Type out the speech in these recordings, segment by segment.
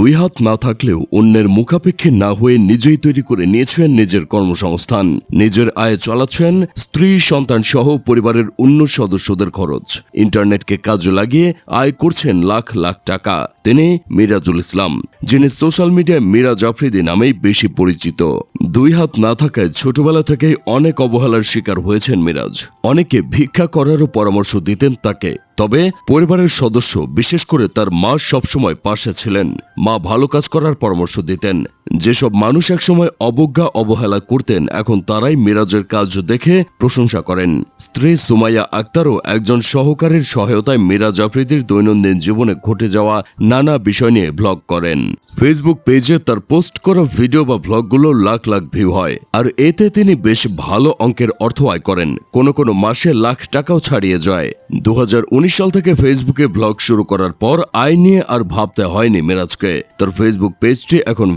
দুই হাত না থাকলেও অন্যের মুখাপেক্ষী না হয়ে নিজেই তৈরি করে নিয়েছেন নিজের কর্মসংস্থান। নিজের আয়ে চালাচ্ছেন স্ত্রী, সন্তান সহ পরিবারের অন্য সদস্যদের খরচ। ইন্টারনেটকে কাজে লাগিয়ে আয় করছেন লাখ লাখ টাকা। তিনি মিরাজুল ইসলাম, যিনি সোশ্যাল মিডিয়ায় মিরা জাফরিদি নামেই বেশি পরিচিত। দুই হাত না থাকায় ছোটবেলা থেকেই অনেক অবহেলার শিকার হয়েছেন মিরাজ। অনেকে ভিক্ষা করারও পরামর্শ দিতেন তাকে। তবে পরিবারের সদস্য, বিশেষ করে তার মা সবসময় পাশে ছিলেন। মা ভালো কাজ করার পরামর্শ দিতেন। যেসব মানুষ একসময় অবজ্ঞা, অবহেলা করতেন, এখন তারাই মিরাজের কাজ দেখে প্রশংসা করেন। স্ত্রী সুমাইয়া আক্তারও একজন সহকারীর সহায়তায় মিরাজ আফ্রিদির দৈনন্দিন জীবনে ঘটে যাওয়া নানা বিষয় নিয়ে ব্লগ করেন। ফেসবুক পেজে তার পোস্ট করা ভিডিও বা ভ্লগগুলো লাখ লাখ ভিউ হয়, আর এতে তিনি বেশ ভালো অঙ্কের অর্থ আয় করেন। কোনো কোনো মাসে লাখ টাকাও ছাড়িয়ে যায়। দু হাজার উনিশ সাল থেকে ফেসবুকে ব্লগ শুরু করার পর আয় নিয়ে আর ভাবতে হয়নি মিরাজকে। তার ফেসবুক পেজটি এখন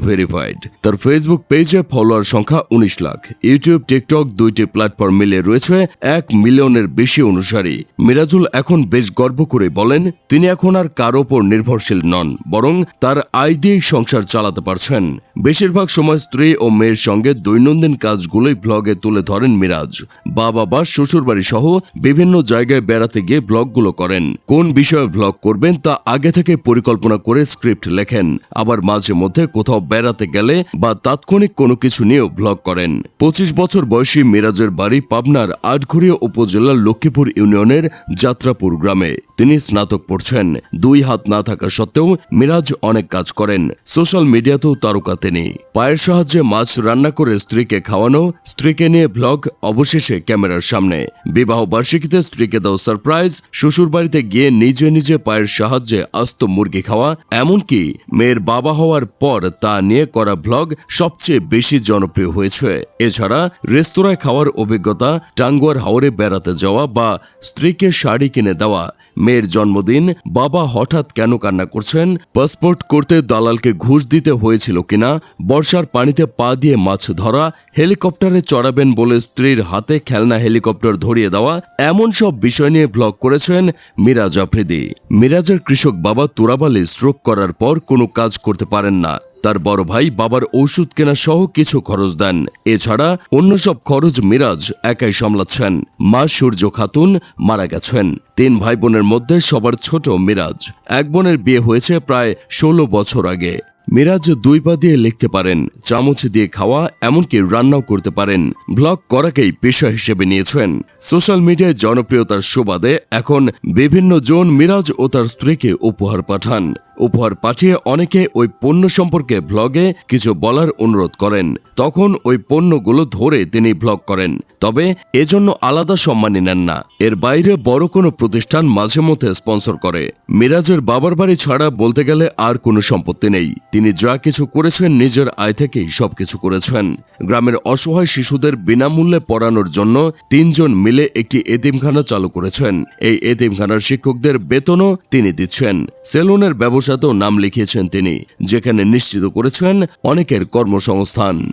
ভেরিফাইড তার ফেসবুক পেজে ফলোয়ার সংখ্যা উনিশ লাখ। ইউটিউব টিকটক দুইটি প্ল্যাটফর্ম মিলে রয়েছে এক মিলিয়নের বেশি অনুসারী। মিরাজুল এখন বেশ গর্ব করে বলেন, তিনি এখন আর কারও ওপর নির্ভরশীল নন, বরং তার আয় দিয়েই সংসার চালাতে পারছেন। বেশিরভাগ সময় স্ত্রী ও মেয়ের সঙ্গে দৈনন্দিন কাজগুলোই ব্লগে তুলে ধরেন মিরাজ। বাবা, বা শ্বশুরবাড়ি সহ বিভিন্ন জায়গায় বেড়াতে গিয়ে ব্লগগুলো করেন। কোন বিষয়ে ব্লগ করবেন তা আগে থেকে পরিকল্পনা করে স্ক্রিপ্ট লেখেন। আবার মাঝে মধ্যে কোথাও বেড়াতে গেলে বা তাৎক্ষণিক কোনো কিছু নিয়েও ব্লগ করেন। পঁচিশ বছর বয়সী মিরাজের বাড়ি পাবনার আটঘরিয়া উপজেলার লক্ষ্মীপুর ইউনিয়নের যাত্রাপুর গ্রামে। তিনি স্নাতক পড়ছেন। দুই হাত না থাকা সত্ত্বেও মিরাজ অনেক কাজ করেন। সোশ্যাল মিডিয়াতেও তারকা তিনি। পায়ের সাহায্যে মাছ রান্না করে স্ত্রীকে খাওয়ানো, স্ত্রীকে নিয়ে ব্লগ অবশেষে ক্যামেরার সামনে। বিবাহ বার্ষিকীতে স্ত্রীকে দাও সারপ্রাইজ শ্বশুর বাড়িতে গিয়ে নিজে নিজে পায়ের সাহায্যে আস্ত মুরগি খাওয়া, এমনকি মেয়ের বাবা হওয়ার পর তা নিয়ে করা ব্লগ সবচেয়ে বেশি জনপ্রিয় হয়েছে। এছাড়া রেস্তোরাঁয় খাওয়ার অভিজ্ঞতা, টাঙ্গুয়ার হাওরে বেড়াতে যাওয়া বা স্ত্রীকে শাড়ি কিনে দেওয়া, মেয়ের জন্মদিন, বাবা হঠাৎ কেন কান্না করছেন, পাসপোর্ট করতে দালালকে ঘুষ দিতে হয়েছিল কিনা, বর্ষার পানিতে পা দিয়ে মাছ ধরা, হেলিকপ্টারে চড়াবেন বলে স্ত্রীর হাতে খেলনা হেলিকপ্টার ধরিয়ে দেওয়া, এমন সব বিষয় নিয়ে ব্লগ করেছেন মিরাজ আফ্রিদি। মিরাজের কৃষক বাবা তুরাবালি স্ট্রোক করার পর কোনো কাজ করতে পারেন না। তার বড় ভাই বাবার ওষুধ কেনা সহ কিছু খরচ দেন। এছাড়া অন্য সব খরচ মিরাজ একাই সামলাচ্ছেন। মা সূর্য খাতুন মারা গেছেন। তিন ভাই বোনের মধ্যে সবার ছোট মিরাজ। এক বোনের বিয়ে হয়েছে প্রায় ষোলো বছর আগে। মিরাজ দুই পা দিয়ে লিখতে পারেন, চামচ দিয়ে খাওয়া, এমনকি রান্নাও করতে পারেন। ব্লগ করাকেই পেশা হিসেবে নিয়েছেন। সোশ্যাল মিডিয়ায় জনপ্রিয়তার সুবাদে এখন বিভিন্ন জন মিরাজ ও তার স্ত্রীকে উপহার পাঠান। উপহার পাঠিয়ে অনেকে ওই পণ্য সম্পর্কে ব্লগে কিছু বলার অনুরোধ করেন। তখন ওই পণ্যগুলো ধরে তিনি ব্লগ করেন। তবে এজন্য আলাদা সম্মানী নেন না। এর বাইরে বড় কোনো প্রতিষ্ঠান মাঝে মধ্যে স্পন্সর করে। মিরাজের বাবার বাড়ি ছাড়া বলতে গেলে আর কোনো সম্পত্তি নেই। তিনি যা কিছু করেছেন নিজের আয় থেকেই সবকিছু করেছেন। গ্রামের অসহায় শিশুদের বিনামূল্যে পড়ানোর জন্য তিনজন মিলে একটি এতিমখানা চালু করেছেন। এই এতিমখানার শিক্ষকদের বেতনও তিনি দিচ্ছেন। সেলুনের ব্যবসাতেও নাম লিখিয়েছেন তিনি, যেখানে নিশ্চিত করেছেন অনেকের কর্মসংস্থান।